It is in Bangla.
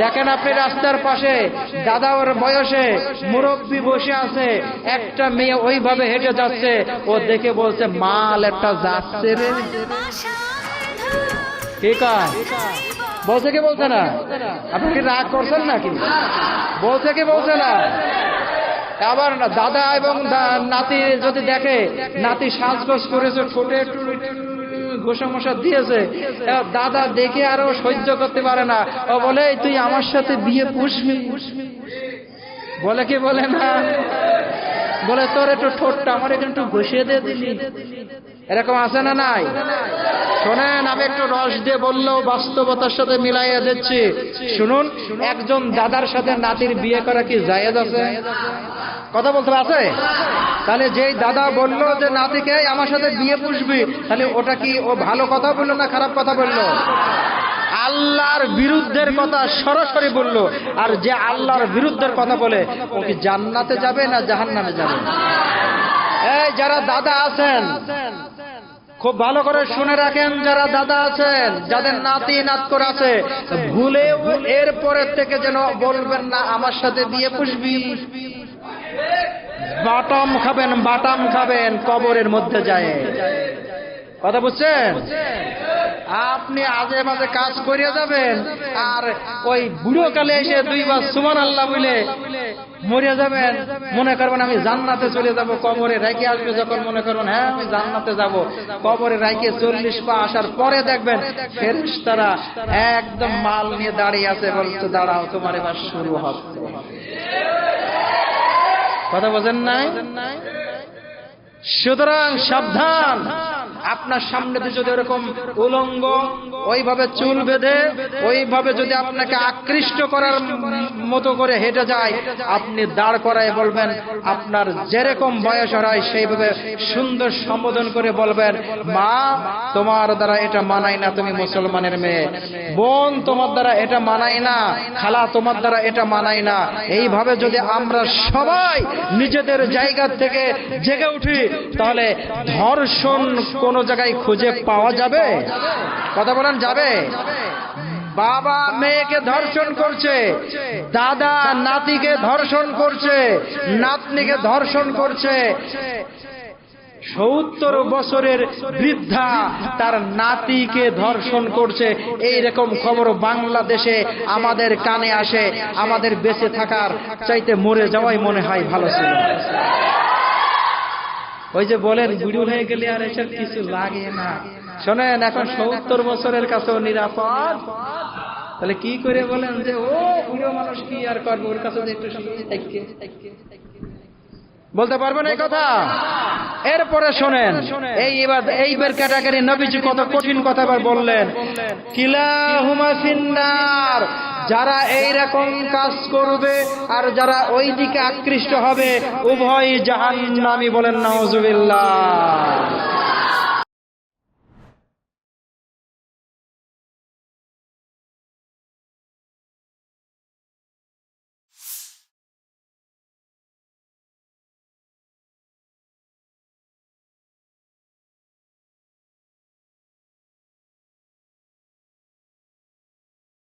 দেখেন আপনি রাস্তার পাশে, দাদা ওর বয়সে, মুরব্বী বসে আছে, একটা মেয়ে ওইভাবে হেঁটে যাচ্ছে, ও দেখে বলছে, মাল একটা যাচ্ছে রে। বলছে কি বলছে না? আপনি কি রাগ করছেন নাকি? বলছে কি বলছে না? আবার দাদা এবং নাতি যদি দেখে, নাতি সাজগোজ করেছে, ঠোঁটে ঘোষা মশা দিয়েছে দাদা দেখে আরও সহ্য করতে পারে না। ও বলে তুই আমার সাথে বিয়ে পুষবি? বলে কি বলে না? বলে, তোর একটু ঠোঁটটা আমার এখানে একটু ঘষিয়ে দিয়ে দিলি। এরকম আছে না নাই? শোনেন, আমি একটু রস দিয়ে বললেও বাস্তবতার সাথে মিলাইয়া দিচ্ছি। শুনুন, একজন দাদার সাথে নাতির বিয়ে করা কি জায়েজ আছে? কথা বলতে আছে তাহলে যেই দাদা বলল যে, নাতিকে, আমার সাথে বিয়ে পুষবি। তাহলে ওটা কি ও ভালো কথা বলল না খারাপ কথা বলল? আল্লাহর বিরুদ্ধের কথা সরাসরি বলল। আর যে আল্লাহর বিরুদ্ধের কথা বলে, ও কি জান্নাতে যাবে না জাহান্নামে যাবে? এই যারা দাদা আছেন, খুব ভালো করে শুনে রাখেন, যারা দাদা আছেন, যাদের নাতি নাতকর আছে, ভুলেও এর পরের থেকে যেন বলবেন না, আমার সাথে বিয়ে পুষবি। বাটাম খাবেন বাটাম খাবেন, কবরের মধ্যে যায়। কথা বুঝছেন? আপনি আজে মাঝে কাজ করিয়া যাবেন, আর ওই বুড়ো কালে এসে দুইবার সুমান আল্লাহ বলে মরিয়া যাবেন। মনে করবেন আমি জান্নাতে চলে যাব, কবরে রাইকে আসবে যখন মনে করবেন হ্যাঁ আমি জান্নাতে যাব। কবরে রাইকে চল্লিশ পা আসার পরে দেখবেন ফেরিস তারা একদম মাল নিয়ে দাঁড়িয়ে আছে বলতে দাঁড়াও, তোমার এবার শুরু হবে। কথা বোঝেন নাই? সুতরাং সাবধান। আপনার সামনে যদি ওরকম উলঙ্গ, ওইভাবে চুল বেঁধে, ওইভাবে যদি আপনাকে আকৃষ্ট করার মতো করে হেঁটে যায়, আপনি দাঁড় করায় বলবেন, আপনার যেরকম বয়স হয় সেইভাবে সুন্দর সম্বোধন করে বলবেন, মা, তোমার দ্বারা এটা মানাই না, তুমি মুসলমানের মেয়ে। বোন, তোমার দ্বারা এটা মানাই না, খালা, তোমার দ্বারা এটা মানাই না। এইভাবে যদি আমরা সবাই নিজেদের জায়গা থেকে জেগে উঠি, তাহলে ধর্ষণ কোন জায়গায় খুঁজে পাওয়া যাবে? কথা বলেন, যাবে? বাবা মেয়েকে ধর্ষণ করছে, দাদা নাতিকে ধর্ষণ করছে, নাতনিকে ধর্ষণ করছে। সত্তর বছরের বৃদ্ধা তার নাতিকে ধর্ষণ করছে। এই রকম খবর বাংলাদেশে আমাদের কানে আসে, আমাদের বেঁচে থাকার চাইতে মরে যাওয়াই মনে হয় ভালো ছিল। ওই যে বলেন, বুড়ো হয়ে গেলে আর এসব কিছু লাগে না। শোনেন, এখন সত্তর বছরের কাছেও নিরাপদ। তাহলে কি করে বলেন যে, ও বুড়ো মানুষ কি আর করব? ওর কাছে একটু। বলতে পারবেন এই কথা? এরপরে শোনেন, এই এবার, এইবার ক্যাটাগরি নবীজি কত কঠিন কথা এবার বললেন। কিলা হুমা ফিন্নার। যারা এই রকম কাজ করবে আর যারা ওই দিকে আকৃষ্ট হবে উভয় নামি বলেন, নাউজুবিল্লাহ।